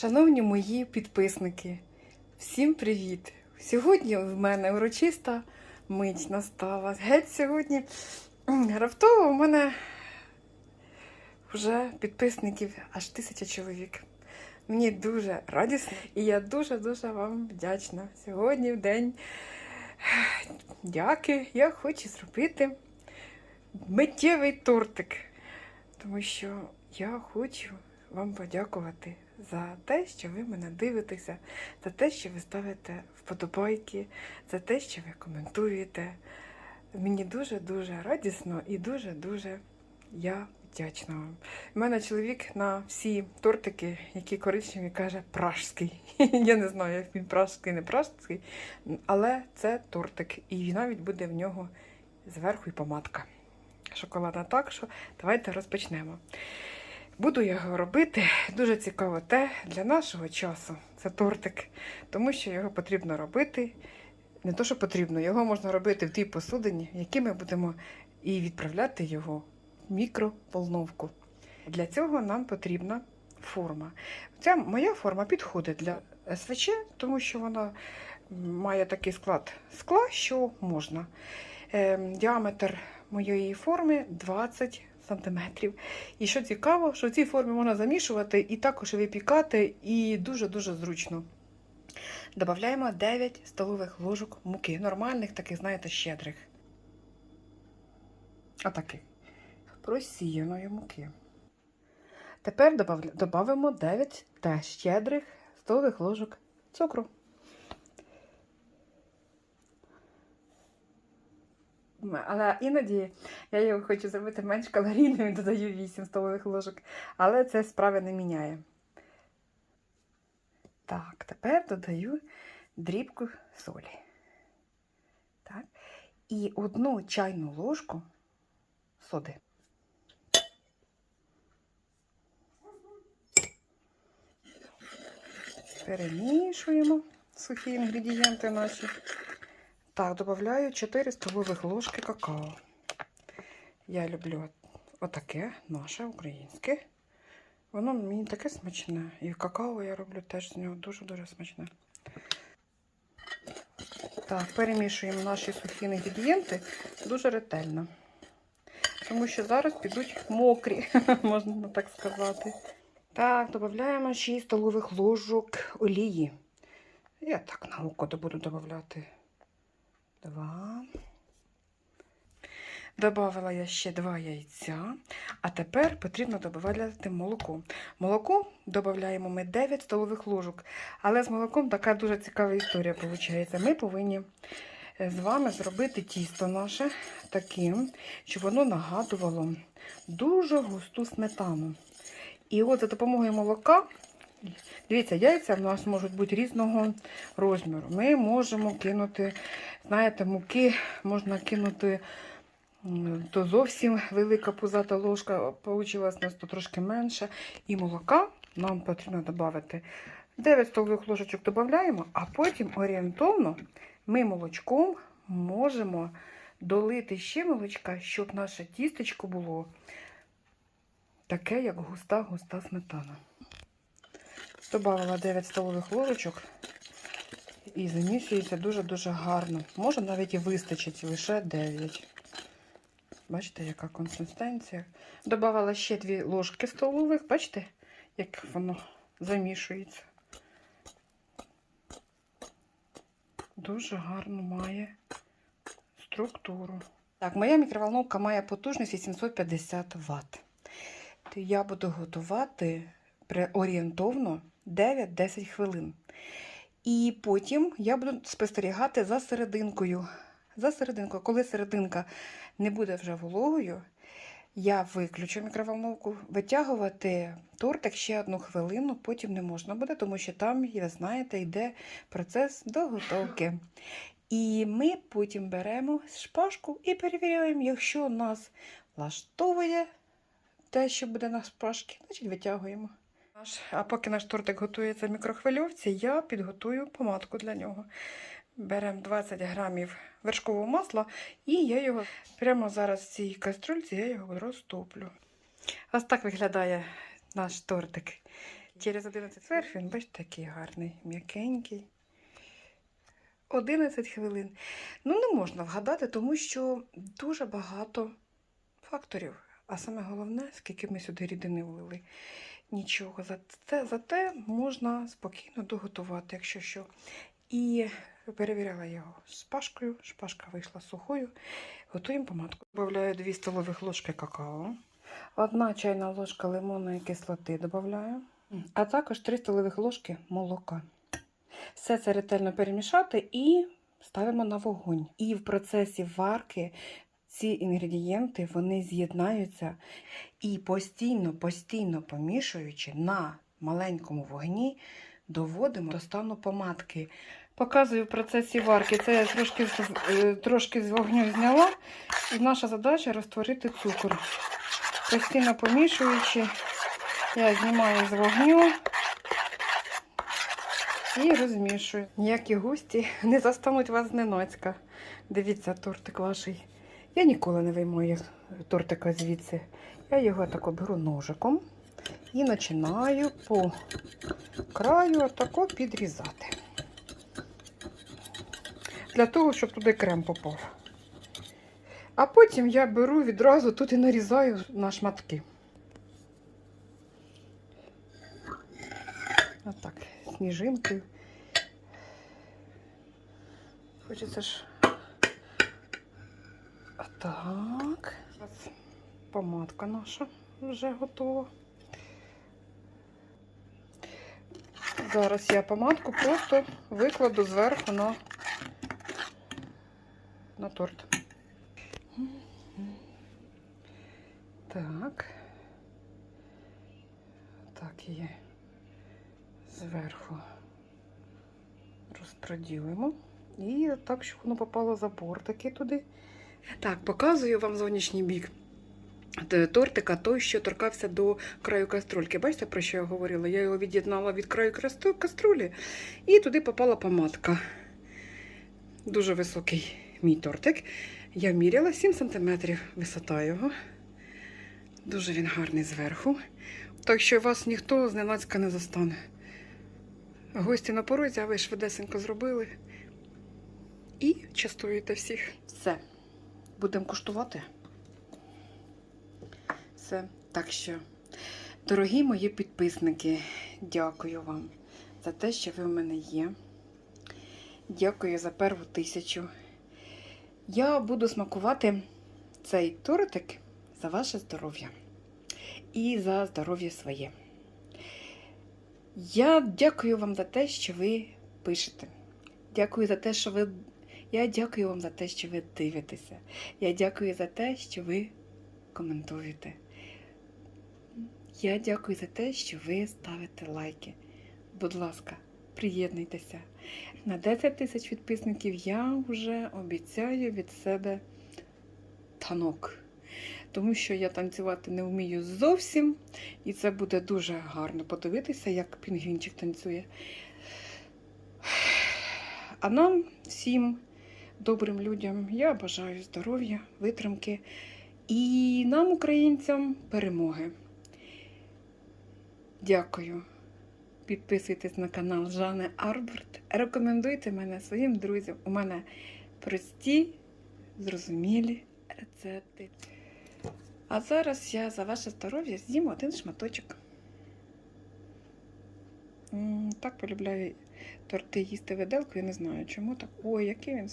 Шановні мої підписники, всім привіт! Сьогодні в мене урочиста мить настала. Геть сьогодні раптово у мене вже підписників аж тисяча чоловік. Мені дуже радісно і я дуже-дуже вам вдячна. Сьогодні в день дяки я хочу зробити миттєвий тортик, тому що я хочу вам подякувати за те, що ви мене дивитеся, за те, що ви ставите вподобайки, за те, що ви коментуєте. Мені дуже-дуже радісно і дуже-дуже я вдячна вам. У мене чоловік на всі тортики, які коричневі, каже пражський. Я не знаю, як він пражський, не пражський, але це тортик. І навіть буде в нього зверху і помадка. Шоколадна так, що давайте розпочнемо. Буду його робити. Дуже цікаво те для нашого часу. Це тортик, тому що його потрібно робити. Не то, що потрібно, його можна робити в тій посудині, в якій ми будемо і відправляти його в мікроволновку. Для цього нам потрібна форма. Ця моя форма підходить для СВЧ, тому що вона має такий склад скла, що можна. Е, діаметр моєї форми 20 сантиметрів. І що цікаво, що в цій формі можна замішувати і також випікати, і дуже-дуже зручно. Додаємо 9 столових ложок муки. Нормальних, таких, знаєте, щедрих. Отаких. Просіяної муки. Тепер додамо 9 теж щедрих столових ложок цукру. Але іноді я його хочу зробити менш калорійним і додаю 8 столових ложок. Але це справи не міняє. Так, тепер додаю дрібку солі. Так. І одну чайну ложку соди. Перемішуємо сухі інгредієнти наші. Так, додаю 4 столових ложки какао. Я люблю отаке, наше українське. Воно мені таке смачне. І какао я роблю теж з нього дуже-дуже смачне. Так, перемішуємо наші сухі інгредієнти дуже ретельно. Тому що зараз підуть мокрі, можна так сказати. Так, додаємо 6 столових ложок олії. Я так на око буду додавати. Два. Добавила я ще два яйця, а тепер потрібно додати молоко. Молоко додаємо ми 9 столових ложок, але з молоком така дуже цікава історія виходить. Ми повинні з вами зробити тісто наше таким, щоб воно нагадувало дуже густу сметану. І от за допомогою молока, дивіться, яйця в нас можуть бути різного розміру. Ми можемо кинути, знаєте, муки можна кинути то зовсім велика пузата ложка, вийшла у нас то трошки менше. І молока нам потрібно додати 9 столових ложечок додаємо, а потім орієнтовно ми молочком можемо долити ще молочка, щоб наше тістечко було таке, як густа-густа сметана. Добавила 9 столових ложечок і замішується дуже-дуже гарно. Може навіть і вистачить лише 9. Бачите, яка консистенція. Добавила ще 2 ложки столових, бачите, як воно замішується. Дуже гарно має структуру. Так, моя мікроволновка має потужність 850 Вт. Я буду готувати орієнтовно 9-10 хвилин. І потім я буду спостерігати за серединкою. За серединкою. Коли серединка не буде вже вологою, я виключу мікроволновку, витягувати тортик ще одну хвилину, потім не можна буде, тому що там, ви знаєте, йде процес доготовки. І ми потім беремо шпажку і перевіряємо, якщо нас влаштовує те, що буде на шпажці, значить витягуємо. А поки наш тортик готується в мікрохвильовці, я підготую помадку для нього. Беремо 20 грамів вершкового масла і я його прямо зараз в цій каструльці я його розтоплю. Ось так виглядає наш тортик. Через 11 Зверху він, бачите, такий гарний, м'якенький. 11 хвилин. Ну, не можна вгадати, тому що дуже багато факторів. А саме головне, скільки ми сюди рідини влили. Нічого. Зате, зате можна спокійно доготувати, якщо що. І перевіряла його з шпажкою. Шпажка вийшла сухою. Готуємо помадку. Добавляю 2 столових ложки какао. Одна чайна ложка лимонної кислоти додаю, а також 3 столових ложки молока. Все це ретельно перемішати і ставимо на вогонь. І в процесі варки ці інгредієнти вони з'єднаються і постійно, постійно помішуючи на маленькому вогні, доводимо до стану помадки. Показую в процесі варки. Це я трошки, е, трошки з вогню зняла. І наша задача розтворити цукор. Постійно помішуючи, я знімаю з вогню і розмішую. Ніякі гості не застануть вас зненацька. Дивіться, тортик ваш. Я ніколи не виймаю тортика звідси. Я його так беру ножиком і починаю по краю отако підрізати. Для того, щоб туди крем попав. А потім я беру відразу тут і нарізаю на шматки. Отак, сніжинкою. Хочеться ж. Так. Помадка наша вже готова. Зараз я помадку просто викладу зверху на, на торт. Так. Так, є зверху розпроділимо. І так, щоб воно попало за бортики туди. Так, показую вам зовнішній бік тортика, той, що торкався до краю каструльки. Бачите, про що я говорила? Я його від'єднала від краю каструлі і туди попала помадка. Дуже високий мій тортик. Я міряла 7 см висота його. Дуже він гарний зверху. Так що вас ніхто зненацька не застане. Гості на порозі, а ви швидесенько зробили. І частуєте всіх. Все. Будемо куштувати. Все. Так що, дорогі мої підписники, дякую вам за те, що ви в мене є. Дякую за перву тисячу. Я буду смакувати цей тортик за ваше здоров'я і за здоров'я своє. Я дякую вам за те, що ви пишете. Дякую за те, що ви. Я дякую вам за те, що ви дивитеся. Я дякую за те, що ви коментуєте. Я дякую за те, що ви ставите лайки. Будь ласка, приєднуйтеся. На 10 тисяч підписників я вже обіцяю від себе танок. Тому що я танцювати не вмію зовсім, і це буде дуже гарно подивитися, як пінгвінчик танцює. А нам, всім добрим людям, я бажаю здоров'я, витримки і нам, українцям, перемоги. Дякую. Підписуйтесь на канал Жани Арберт. Рекомендуйте мене своїм друзям. У мене прості, зрозумілі рецепти. А зараз я за ваше здоров'я з'їм один шматочок. Так полюбляю торти їсти виделкою, не знаю чому так. Ой, який він.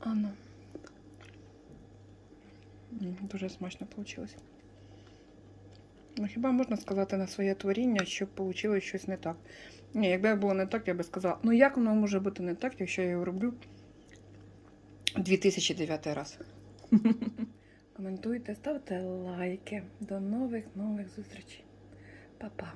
Ану. М, Дуже смачно вийшло. Ну, хіба можна сказати на своє творіння, щоб вийшло щось не так? Ні, якби було не так, я би сказала, ну як воно може бути не так, якщо я його роблю 2009 раз. Коментуйте, ставте лайки. До нових нових зустрічей. Па-па.